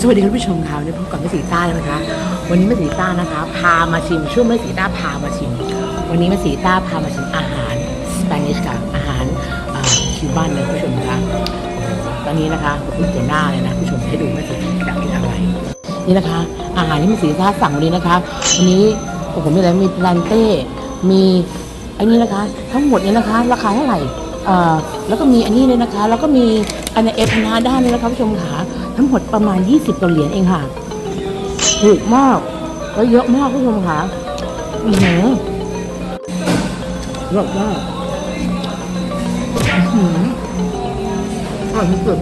สวัสดีคุณผู้ชมค่ะวันนี้พบกับแม่สีต้าแล้วนะคะ วันนี้แม่สีต้านะคะ พามาชิมช่วงแม่สีต้าพามาชิม วันนี้แม่สีต้าพามาชิมอาหารสเปนิชค่ะอาหารคิวบานเลยคุณผู้ชมคะตอนนี้นะคะคุณตัวหน้าเลยนะคุณผู้ชมให้ดูแม่สีอยากกินอะไรนี่นะคะ อาหารที่แม่สีต้าสั่งวันนี้นะคะวันนี้โอ้โหมีอะไรมีแลนเต้มีอันนี้นะคะ ทั้งหมดนี้นะคะ ราคาเท่าไหร่แล้วก็มีอันนี้เลยนะคะ แล้วก็มีอันในเอฟนาด้านนี้นะคะผู้ชมค่ะ ทั้งหมดประมาณ 20ตัวเหรียญเองค่ะ ถูกมากแล้วเยอะมากผู้ชมค่ะอือหือเยอะมากอื้อหืออร่อยที่สุด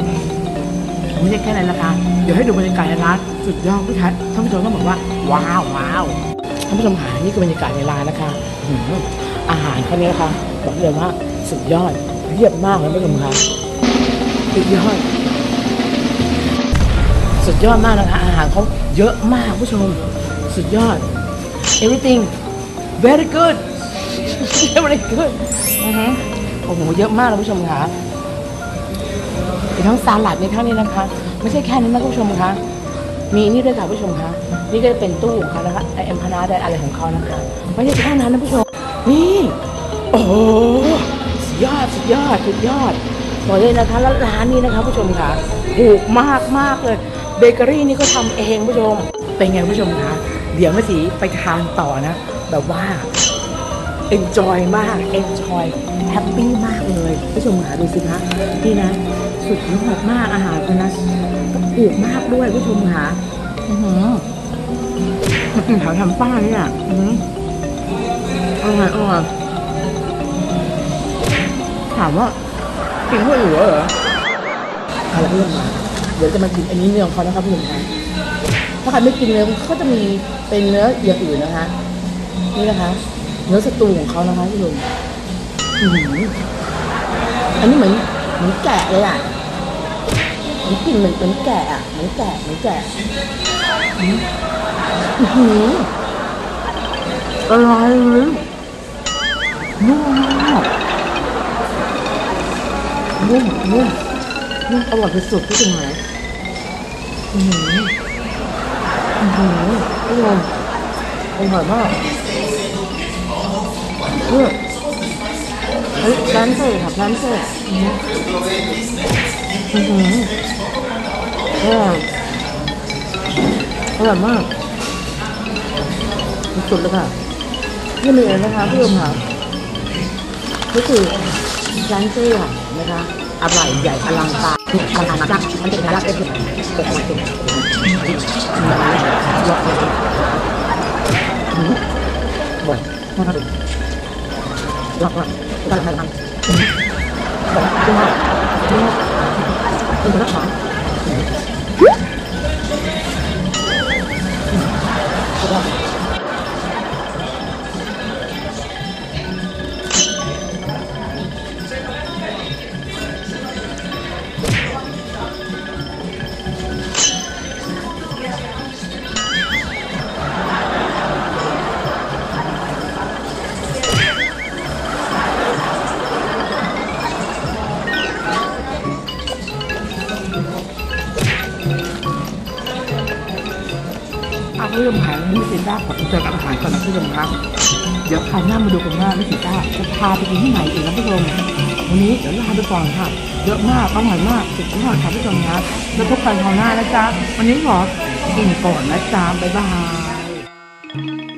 ไม่ใช่แค่นั้นนะคะ เดี๋ยวให้ดูบรรยากาศในร้านสุดยอดพี่ทัศน์ท่านผู้ชมต้องบอกว่า ว้าวว้าวท่านผู้ชมค่ะนี่คือบรรยากาศในร้านนะคะอื้อหืออาหารเขานี้นะคะ บอกเลยว่าสุดยอดเยี่ยมมากเลยท่านผู้ชมค่ะสุดยอด สุดยอดมากนะคะอาหารเขาเยอะมากผู้ชม สุดยอด everything very good very good อือฮึโอ้โหเยอะมากเลยผู้ชมค่ะมีทั้งสลัดในทั้งนี้นะคะ ไม่ใช่แค่นี้นะผู้ชมคะมีนี่ด้วยค่ะผู้ชมคะนี่ก็จะเป็นตู้ของเขานะคะไอเอ็มพานาไดอะไรของเขานะคะไม่ใช่แค่นั้นนะผู้ชมนี่โอ้โหสุดยอดสุดยอดสุดยอดบอกเลยนะคะแล้วร้านนี้นะคะผู้ชมค่ะถูกมากมากเลย เบเกอรี่นี่ก็ทำเองผู้ชม เป็นไงผู้ชมคะ เดี๋ยวแม่สีไปทานต่อนะ แบบว่า enjoy มาก enjoy happy มากเลยผู้ชมคะดูสิคะนี่นะ สุดยอดมากอาหารเขานะก็ถูกมากด้วยผู้ชมคะอือหือมากินแถวทำป้าเนี่ยอืออร่อยอร่อยถามว่ากินเพื่อเหลือเหรอเอาละเพื่อนมา เดี๋ยวจะมากินอันนี้เนื้อของเขานะครับผู้ชมคะถ้าใครไม่กินเนื้อเขาจะมีเป็นเนื้ออย่างอื่นนะคะ นี่นะคะ เนื้อสตูของเขานะคะผู้ชมอื้อหืออันนี้เหมือนเหมือนแกะเลยอะเหมือนกลิ่นเหมือนเหมือนแกะอะเหมือนแกะเหมือนแกะอืออือหืออะไรเลยนุ่มมากนุ่มนุ่มนุ่มอร่อยที่สุดที่สุดไหน อือหืออืออผู้ชมอร่อยมากเฮ้ยเฮ้ยแพลนเซ่ค่ะแพลนเซ่อือหืออือหืออร่อยอร่อยมากสุดเลยค่ะนี่มีอะไรนะคะพี่อมค่ะก็คือแพลนเซ่ค่ะนะคะ อร่อยใหญ่อลังการทำงานมาจากมันเป็นงานรับเป็นเกิดอะไรขึ้นยกเลยบ่อยมากเลยหลักหลักการทำแบบที่ว่าที่ว่าเป็นรักษา เริ่มหายมือเซนด้าขอเจอกับอาหารก่อนนะผู้ชมครับ เดี๋ยวคราวหน้ามาดูกันว่ามิสิต้าจะพาไปกินที่ไหนอีกนะผู้ชมวันนี้เดี๋ยวลาไปก่อนค่ะ เยอะมากอร่อยมากสุดยอดค่ะผู้ชมครับแล้วพบกันคราวหน้านะจ๊ะวันนี้ขอกินก่อนนะจ๊ะบ๊ายบาย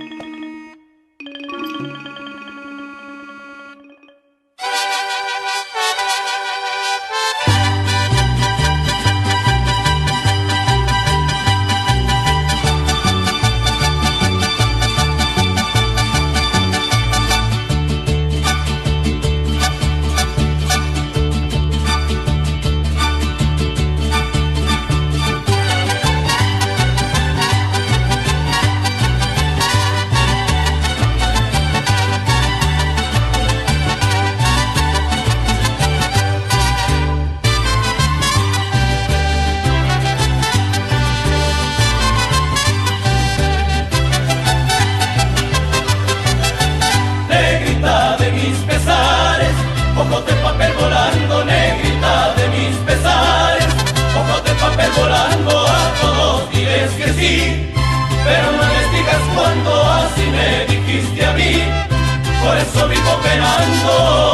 Ojos de papel volando, negrita de mis pesares. Ojos de papel volando, a todos diles que sí. Pero no les digas cuando así me dijiste a mí. Por eso vivo penando.